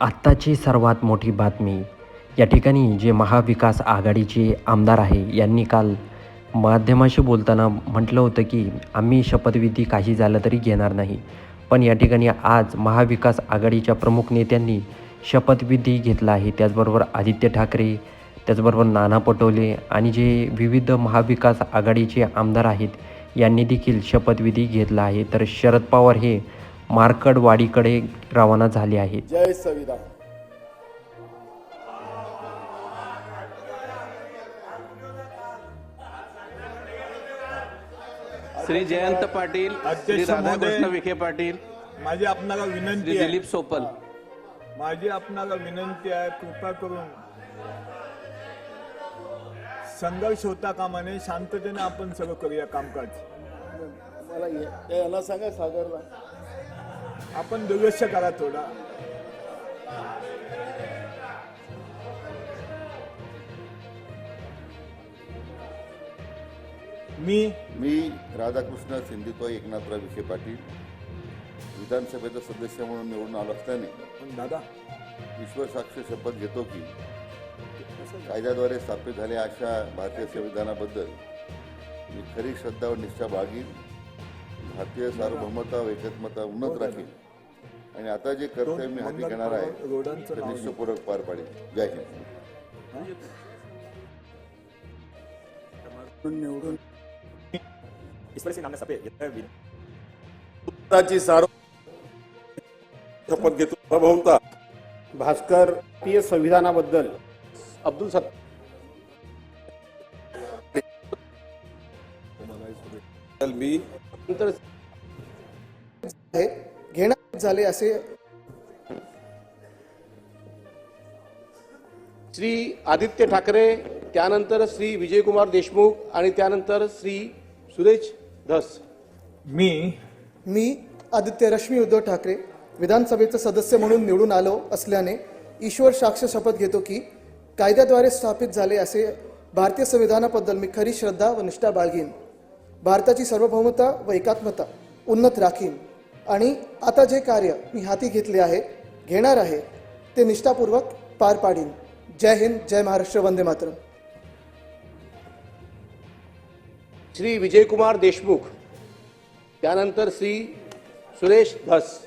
आत्ताची सर्वात मोठी बातमी. या ठिकाणी जे महाविकास आघाडीचे आमदार आहे यांनी काल माध्यमाशी बोलताना म्हटलं होतं की आम्ही शपथविधी काही झालं तरी घेणार नाही. पण या ठिकाणी आज महाविकास आघाडीच्या प्रमुख नेत्यांनी शपथविधी घेतला आहे. त्याचबरोबर आदित्य ठाकरे त्याचबरोबर नाना पटोले आणि जे विविध महाविकास आघाडीचे आमदार आहेत यांनी देखील शपथविधी घेतला आहे. तर शरद पवार हे मार्कडवाडीकडे रवाना झाले आहेत जय संविधान श्री जयंत पाटील श्री अध्यक्ष राधाकृष्ण महोदय. विखे पाटील माझी आपणाला श्री विनंती आहे. दिलीप सोपल. माझी आपणाला विनंती आहे कृपा करून संघर्ष होता कामा नये शांततेने आपण सगळं करूया कामकाज. मला ये- याला सांगा सागरला. आपण दुर्लक्ष करा थोडा. मी मी राधाकृष्ण सिंधुताई एकनाथराव विखे पाटील विधानसभेचा सदस्य म्हणून निवडून आलो पण दादा. ईश्वर साक्ष शपथ घेतो की? कायद्याद्वारे स्थापित झालेल्या अशा भारतीय संविधानाबद्दल मी खरी श्रद्धा व निष्ठा बाळगीन. भारतीय सार्वभौमता व एकात्मता उन्नत राखीन आणि आता जे कर्तव्य मी हाती घेणार आहे ते निष्ठपूर्वक पार पाडेल. जय हिंद. निवडून शपथ घेतो सार्वभौमता. भास्कर संविधानाबद्दल अब्दुल सत्तार मी आहे घेण्यात झाले असे श्री आदित्य ठाकरे त्यानंतर श्री विजयकुमार देशमुख आणि त्यानंतर श्री सुरेश धस. मी मी आदित्य रश्मी उद्धव ठाकरे विधानसभेचे सदस्य म्हणून निवडून आलो असल्याने ईश्वर साक्ष शपथ घेतो की कायद्याद्वारे स्थापित झाले असे भारतीय संविधानाबद्दल मी खरी श्रद्धा व निष्ठा बाळगीन. भारताची सार्वभौमता व एकात्मता उन्नत राखीन. आणि आता जे कार्य मी हाती घेतले आहे घेणार आहे ते निष्ठापूर्वक पार पाडीन. जय हिंद जय महाराष्ट्र वंदे मातरम. श्री विजयकुमार देशमुख त्यानंतर श्री सुरेश धस.